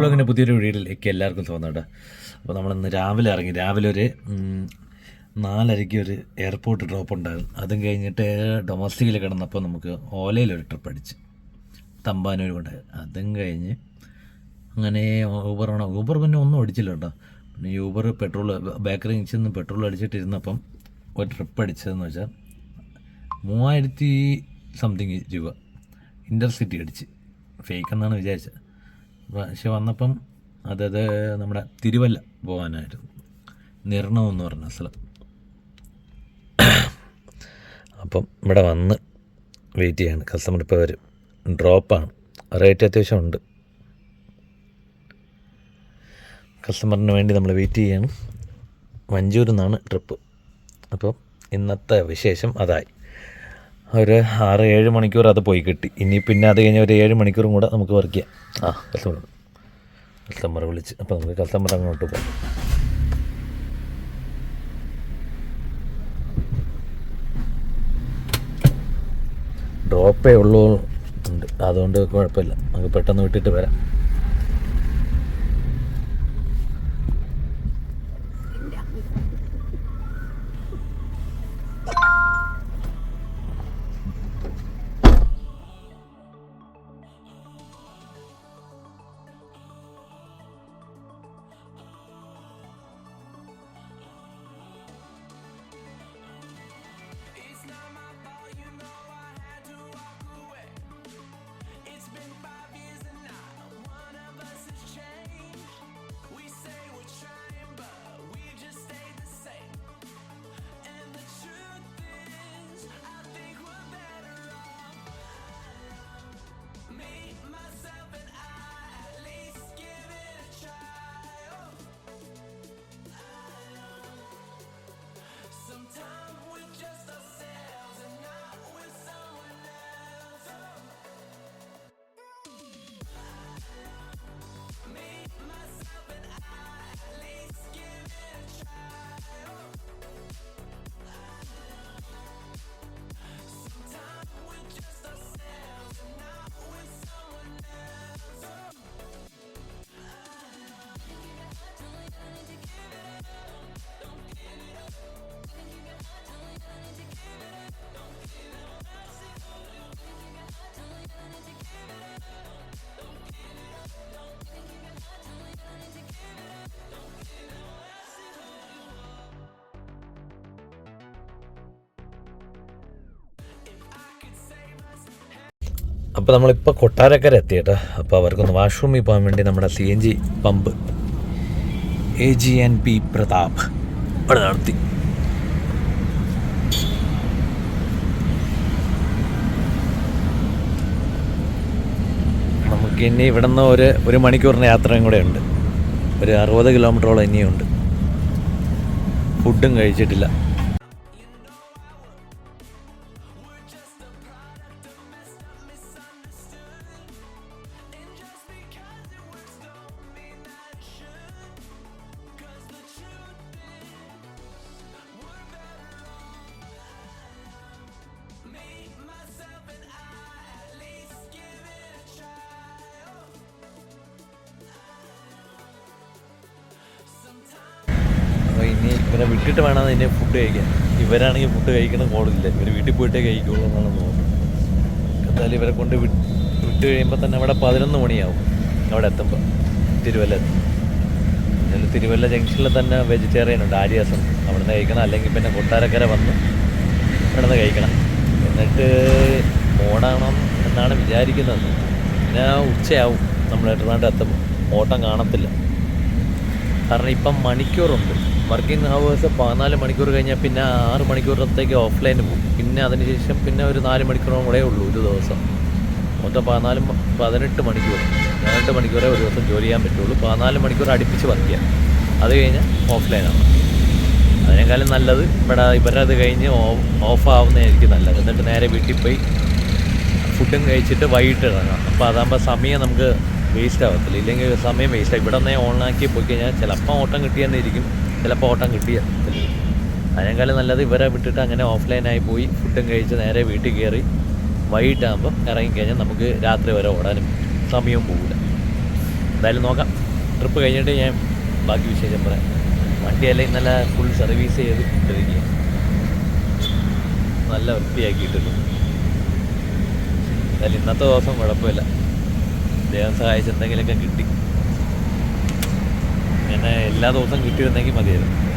ബ്ലോഗിന്റെ പുതിയൊരു വീഡിയോയിലേക്ക് എല്ലാവർക്കും തോന്നുന്നുണ്ട് അപ്പോൾ നമ്മളിന്ന് രാവിലെ ഇറങ്ങി രാവിലെ ഒരു നാലരയ്ക്ക് ഒരു എയർപോർട്ട് ഡ്രോപ്പ് ഉണ്ടായിരുന്നു. അതും കഴിഞ്ഞിട്ട് ഡൊമസ്റ്റിക്കിൽ കിടന്നപ്പോൾ നമുക്ക് ഓലയിലൊരു ട്രിപ്പ് അടിച്ച്. തമ്പാനൂർ കൊണ്ട്. അതും കഴിഞ്ഞ് അങ്ങനെ ഊബറാണ് ഊബർ പിന്നെ ഒന്നും അടിച്ചില്ല കേട്ടോ. പിന്നെ യൂബർ പെട്രോൾ ബേക്കറി നിന്ന് പെട്രോൾ അടിച്ചിട്ടിരുന്നപ്പം ഒരു ട്രിപ്പ് അടിച്ചതെന്ന് വെച്ചാൽ മൂവായിരത്തി സംതിങ് രൂപ. ഇന്റർസിറ്റി അടിച്ച്. ഫേക്ക് എന്നാണ് വിചാരിച്ചത്. പക്ഷെ വന്നപ്പം അതത് നമ്മുടെ തിരുവല്ല പോകാനായിരുന്നു. നിർണം എന്ന് പറഞ്ഞ സ്ഥലം. അപ്പം ഇവിടെ വന്ന് വെയിറ്റ് ചെയ്യാണ്. കസ്റ്റമർ ഇപ്പോൾ വരും. ഡ്രോപ്പാണ് റേറ്റ് അത്യാവശ്യം ഉണ്ട്. കസ്റ്റമറിന് വേണ്ടി നമ്മൾ വെയിറ്റ് ചെയ്യാണ്. മഞ്ചൂരിൽ നിന്നാണ് ട്രിപ്പ് അപ്പോൾ ഇന്നത്തെ വിശേഷം അതായി. ഒരു ആറ് ഏഴ് മണിക്കൂർ അത് പോയി കിട്ടി. ഇനി പിന്നെ അത് കഴിഞ്ഞ് ഒരു ഏഴ് മണിക്കൂറും കൂടെ നമുക്ക് വർക്ക് ചെയ്യാം. ആ കസ്റ്റമർ കസ്റ്റമർ വിളിച്ച്. അപ്പോൾ നമുക്ക് കസ്റ്റമർ അങ്ങോട്ട് പോകാം. ഡ്രോപ്പേ ഉള്ളൂ. ഉണ്ട്. അതുകൊണ്ട് കുഴപ്പമില്ല. നമുക്ക് പെട്ടെന്ന് വിട്ടിട്ട് വരാം. അപ്പോൾ നമ്മളിപ്പോൾ കൊട്ടാരക്കര എത്തി അപ്പോൾ അവർക്കൊന്ന് വാഷ്റൂമിൽ പോകാൻ വേണ്ടി നമ്മുടെ C N G pump A G N P Pratap ഇവിടെ നടത്തി. നമുക്ക് ഇനി ഇവിടെ നിന്ന് ഒരു ഒരു മണിക്കൂറിന് യാത്രയും കൂടെ ഉണ്ട്. ഒരു അറുപത് കിലോമീറ്ററോളം ഇനിയുണ്ട്. ഫുഡും കഴിച്ചിട്ടില്ല. ഇവരെ വിട്ടിട്ട് വേണം അതിനെ ഫുഡ് കഴിക്കാൻ. ഇവരാണെങ്കിൽ ഫുഡ് കഴിക്കണം കോളില്ല ഇവർ വീട്ടിൽ പോയിട്ടേ കഴിക്കുള്ളൂ എന്നാണ് തോന്നുന്നത്. എന്തായാലും ഇവരെ കൊണ്ട് വിട്ട് കഴിയുമ്പോൾ തന്നെ അവിടെ പതിനൊന്ന് മണിയാവും. അവിടെ എത്തുമ്പോൾ തിരുവല്ല. എത്തും തിരുവല്ല ജംഗ്ഷനിൽ തന്നെ വെജിറ്റേറിയൻ ഉണ്ട്. ആര്യാസം. അവിടെ നിന്ന് കഴിക്കണം. അല്ലെങ്കിൽ പിന്നെ കൊട്ടാരക്കര വന്ന് ഇവിടെ നിന്ന് കഴിക്കണം. എന്നിട്ട് ഓടണം എന്നാണ് വിചാരിക്കുന്നത്. പിന്നെ ഉച്ചയാവും. നമ്മൾ എറണാകുളം എത്തുമ്പോൾ ഓട്ടം കാണത്തില്ല. കാരണം ഇപ്പം മണിക്കൂറുണ്ട്. വർക്കിംഗ് ഹവേഴ്സ് പതിനാല് മണിക്കൂർ കഴിഞ്ഞാൽ പിന്നെ ആറ് മണിക്കൂറത്തേക്ക് ഓഫ്ലൈൻ പോകും പിന്നെ അതിനുശേഷം പിന്നെ ഒരു നാല് മണിക്കൂറും കൂടെ ഉള്ളൂ ഒരു ദിവസം. മൊത്തം പതിനാല് പതിനെട്ട് മണിക്കൂർ. പതിനെട്ട് മണിക്കൂറേ ഒരു ദിവസം ജോലി ചെയ്യാൻ പറ്റുള്ളൂ. പതിനാല് മണിക്കൂർ അടുപ്പിച്ച് വർക്ക് ചെയ്യാം. അത് കഴിഞ്ഞാൽ ഓഫ്ലൈനാണ് അതിനേക്കാളും നല്ലത് ഇവിടെ ഇവരുടെ അത് കഴിഞ്ഞ് ഓഫ് ആവുന്നതായിരിക്കും നല്ലത്. എന്നിട്ട് നേരെ വീട്ടിൽ പോയി ഫുഡും കഴിച്ചിട്ട് വൈകിട്ട് ഇറങ്ങാം. അപ്പോൾ അതാകുമ്പോൾ സമയം നമുക്ക് വേസ്റ്റ് ആവത്തില്ല. ഇല്ലെങ്കിൽ സമയം വേസ്റ്റ് ആയി ഇവിടെ നിന്ന് ഓണാക്കി പോയി കഴിഞ്ഞാൽ ചിലപ്പോൾ ഓട്ടം കിട്ടിയെന്നിരിക്കും ചിലപ്പോൾ ഓട്ടം കിട്ടിയ അതിനേക്കാളും നല്ലത് ഇവരെ വിട്ടിട്ട് അങ്ങനെ ഓഫ്ലൈനായി പോയി ഫുഡും കഴിച്ച് നേരെ വീട്ടിൽ കയറി വൈകിട്ടാകുമ്പോൾ ഇറങ്ങിക്കഴിഞ്ഞാൽ നമുക്ക് രാത്രി വരെ ഓടാനും സമയവും പോകില്ല എന്തായാലും നോക്കാം. ട്രിപ്പ് കഴിഞ്ഞിട്ട് ഞാൻ ബാക്കി വിശേഷം പറയാം. വണ്ടിയല്ലേ ഇന്നലെ ഫുൾ സർവീസ് ചെയ്ത് ഇട്ടിരിക്കുക നല്ല വൃത്തിയാക്കിയിട്ടുണ്ട്. എന്തായാലും ഇന്നത്തെ ദിവസം കുഴപ്പമില്ല. ദൈവം സഹായിച്ച് എന്തെങ്കിലുമൊക്കെ കിട്ടി. ഇങ്ങനെ എല്ലാ ദിവസവും കിട്ടിയിരുന്നെങ്കിൽ മതിയായിരുന്നു.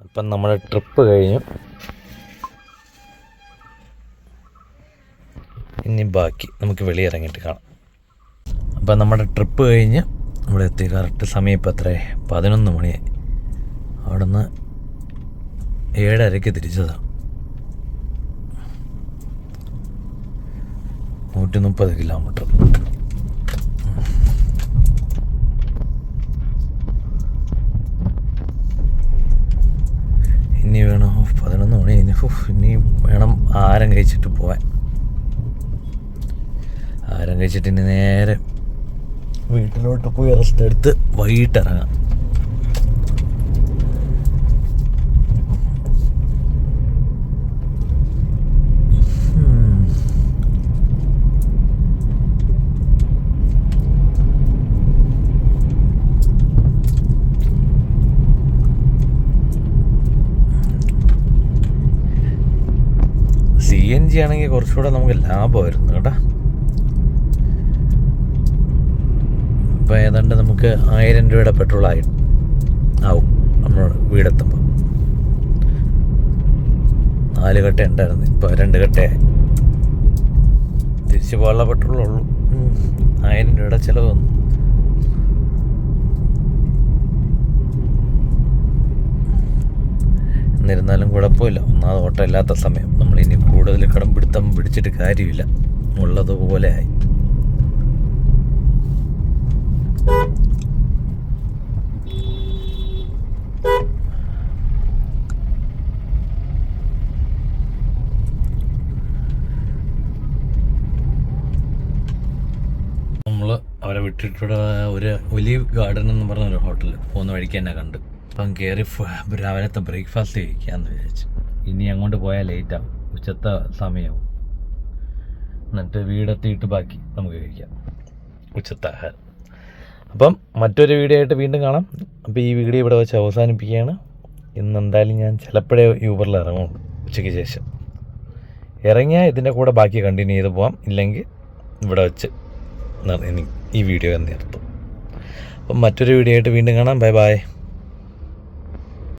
അപ്പം നമ്മുടെ ട്രിപ്പ് കഴിഞ്ഞു. ഇനി ബാക്കി നമുക്ക് വെളിയിറങ്ങിയിട്ട് കാണാം. അപ്പം നമ്മുടെ ട്രിപ്പ് കഴിഞ്ഞ് ഇവിടെ എത്തി കറക്റ്റ് സമയം ഇപ്പം എത്രയായി? പതിനൊന്ന് മണിയായി. അവിടെ നിന്ന് ഏഴരയ്ക്ക് തിരിച്ചതാണ് നൂറ്റി മുപ്പത് കിലോമീറ്റർ. ഇനി വേണം. പതിനൊന്ന് മണി ഇനി ഇനി വേണം ആരം കഴിച്ചിട്ട് പോവാൻ. ആരം കഴിച്ചിട്ട് ഇനി നേരെ വീട്ടിലോട്ട് പോയി റെസ്റ്റ് എടുത്ത് വൈകിട്ട് ഇറങ്ങാം. എൻ കുറച്ചുകൂടെ നമുക്ക് ലാഭമായിരുന്നു കേട്ടോ. ഇപ്പം ഏതാണ്ട് നമുക്ക് ആയിരം രൂപയുടെ പെട്രോൾ ആയി. ആവും നമ്മൾ വീടെത്തുമ്പോൾ നാല് കട്ട ഉണ്ടായിരുന്നു. ഇപ്പോൾ രണ്ട് കട്ടയായി തിരിച്ചു പോകാനുള്ള പെട്രോളുള്ളൂ ആയിരം രൂപയുടെ ചിലവ് വന്നു. എന്നിരുന്നാലും കുഴപ്പമില്ല. ഒന്നാമത് ഓട്ടം ഇല്ലാത്ത സമയം. നമ്മൾ ഇനി കൂടുതൽ കടം പിടുത്തം പിടിച്ചിട്ട് കാര്യമില്ല. ഉള്ളതുപോലെ ആയി. അവരെ വിട്ടിട്ടുള്ള ഒരു ഒലീവ് ഗാർഡൻ എന്ന് പറഞ്ഞ ഒരു ഹോട്ടൽ പോകുന്ന വഴിക്ക് തന്നെ കണ്ട്. അപ്പം കയറി രാവിലത്തെ ബ്രേക്ക്ഫാസ്റ്റ് കഴിക്കാമെന്ന് വിചാരിച്ചു. ഇനി അങ്ങോട്ട് പോയാൽ ലേറ്റാവും ഉച്ചത്തെ സമയവും. എന്നിട്ട് വീടെത്തിയിട്ട് ബാക്കി നമുക്ക് കഴിക്കാം. ഉച്ചത്തെ ആഹാരം. അപ്പം മറ്റൊരു വീഡിയോ ആയിട്ട് വീണ്ടും കാണാം. അപ്പോൾ ഈ വീഡിയോ ഇവിടെ വെച്ച് അവസാനിപ്പിക്കുകയാണ്. ഇന്ന് എന്തായാലും ഞാൻ ചിലപ്പോഴേ യൂബറിൽ ഇറങ്ങുള്ളൂ ഉച്ചയ്ക്ക് ശേഷം. ഇറങ്ങിയാൽ ഇതിന്റെ കൂടെ ബാക്കി കണ്ടിന്യൂ ചെയ്ത് പോവാം. ഇല്ലെങ്കിൽ ഇവിടെ വെച്ച് ഈ വീഡിയോ നിർത്തും. അപ്പം മറ്റൊരു വീഡിയോ ആയിട്ട് വീണ്ടും കാണാം. Bye bye